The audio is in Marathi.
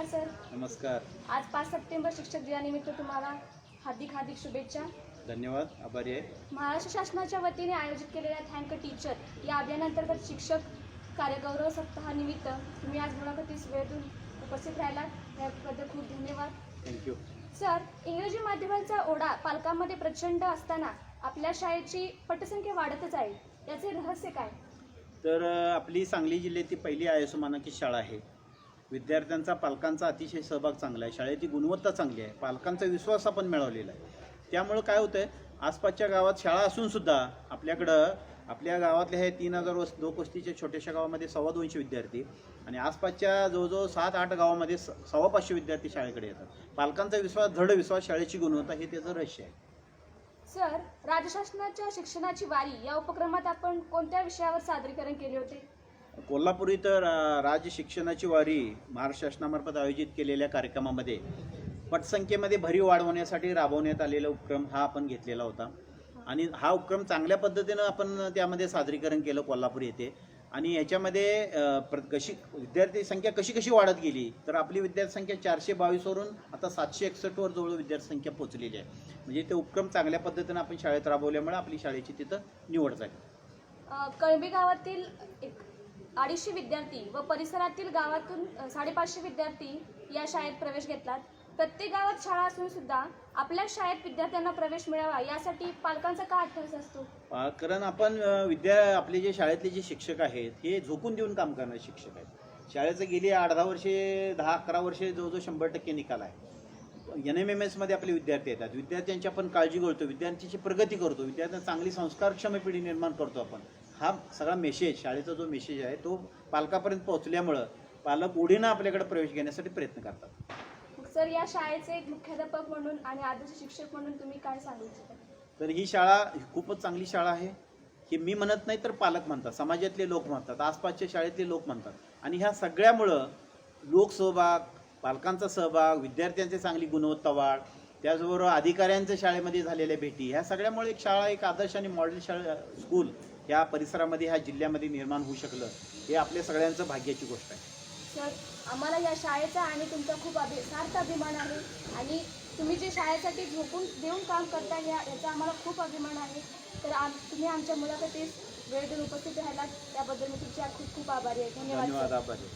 नमस्कार सर. नमस्कार. आज पाच सप्टेंबर शिक्षक दिनानिमित्त तुम्हाला हार्दिक हार्दिक शुभेच्छा. धन्यवाद. आभारी आहे. महाराष्ट्र शासनाच्या वतीने आयोजित केलेल्या थँक टीचर या अभियानांतर्गत शिक्षक कार्यगौरव सप्ताहानिमित्त तुम्ही आज मुलाखतीस वेळ देऊन उपस्थित राहिलात. याबद्दल खूप धन्यवाद. थँक्यू सर इंग्रजी माध्यमांचा ओढा पालकांमध्ये प्रचंड असताना आपल्या शाळेची पटसंख्या वाढतच आहे. याचे रहस्य काय? तर आपली सांगली जिल्ह्यातील पहिली आय एस मानांकित शाळा आहे. विद्यार्थ्यांचा पालकांचा अतिशय सहभाग चांगला आहे. शाळेची गुणवत्ता चांगली आहे. पालकांचा विश्वास आपण मिळवलेला आहे. त्यामुळं काय होतं आहे आसपासच्या गावात शाळा असून सुद्धा आपल्याकडं आपल्या गावातल्या हे तीन हजार वस लोक वस्तीच्या छोट्याशा गावामध्ये सव्वा दोनशे विद्यार्थी आणि आसपासच्या जवळजवळ सात आठ गावामध्ये स सव्वा पाचशे विद्यार्थी शाळेकडे येतात. पालकांचा विश्वास दृढ विश्वास शाळेची गुणवत्ता हे त्याचं रहस्य आहे. सर राज्य शासनाच्या शिक्षणाची वारी या उपक्रमात आपण कोणत्या विषयावर सादरीकरण केले होते? कोल्हापूर इथं राज्य शिक्षणाची वारी महाराष्ट्र शासनामार्फत आयोजित केलेल्या कार्यक्रमामध्ये पटसंख्येमध्ये भरीव वाढवण्यासाठी राबवण्यात आलेला उपक्रम हा आपण घेतलेला होता. आणि हा उपक्रम चांगल्या पद्धतीनं आपण त्यामध्ये सादरीकरण केलं कोल्हापूर येथे. आणि याच्यामध्ये प्र कशी विद्यार्थी संख्या कशी कशी वाढत गेली? तर आपली विद्यार्थी संख्या चारशे बावीसवरून आता सातशे एकसष्टवर जवळ विद्यार्थी संख्या पोचलेली आहे. म्हणजे ते उपक्रम चांगल्या पद्धतीनं आपण शाळेत राबवल्यामुळे आपली शाळेची तिथं निवड झाली. कळबी गावातील एक अडीचशे विद्यार्थी व परिसरातील गावातून साडेपाचशे विद्यार्थी या शाळेत प्रवेश घेतलात. प्रत्येक गावात शाळा असून सुद्धा आपल्या शाळेत विद्यार्थ्यांना प्रवेश मिळावा यासाठी पालकांचा का अठ्ठावीस असतो? कारण आपण विद्या आपले जे शाळेतले जे शिक्षक आहेत हे झोकून देऊन काम करणारे शिक्षक आहेत. शाळेचं गेली आठ दहा वर्षे दहा अकरा वर्षे जवळजवळ शंभर टक्के निकाल आहे. एन एम एम एसमध्ये आपले विद्यार्थी येतात. विद्यार्थ्यांची आपण काळजी करतो विद्यार्थ्यांची प्रगती करतो विद्यार्थ्यांना चांगली संस्कारक्षम पिढी निर्माण करतो आपण. हा सगळा मेसेज शाळेचा जो मेसेज आहे तो पालकापर्यंत पोहोचल्यामुळं पालक ओढीनं आपल्याकडे प्रवेश घेण्यासाठी प्रयत्न करतात. सर या शाळेचे एक मुख्याध्यापक म्हणून आणि आदर्श शिक्षक म्हणून तुम्ही काय सांगू इच्छिता तर ही शाळा खूपच चांगली शाळा आहे. हे मी म्हणत नाही तर पालक म्हणतात समाजातले लोक म्हणतात आसपासच्या शाळेतले लोक म्हणतात. आणि ह्या सगळ्यामुळं लोकसहभाग पालकांचा सहभाग विद्यार्थ्यांची चांगली गुणवत्ता वाढ त्याचबरोबर अधिकाऱ्यांच्या शाळेमध्ये झालेल्या भेटी ह्या सगळ्यामुळे एक शाळा एक आदर्श आणि मॉडेल शाळा स्कूल ह्या परिसरामध्ये ह्या जिल्ह्यामध्ये निर्माण होऊ शकलं हे आपल्या सगळ्यांचं भाग्याची गोष्ट आहे. सर आम्हाला या शाळेचा आणि तुमचा खूप अभि सार्थ अभिमान आहे आणि तुम्ही जे शाळेसाठी झोपून देऊन काम करता या याचा आम्हाला खूप अभिमान आहे. तर आम तुम्ही आमच्या मुलाखतीस वेळ देऊन उपस्थित राहिलात त्याबद्दल मी तुमच्या खूप खूप आभारी आहे. धन्यवाद आभारी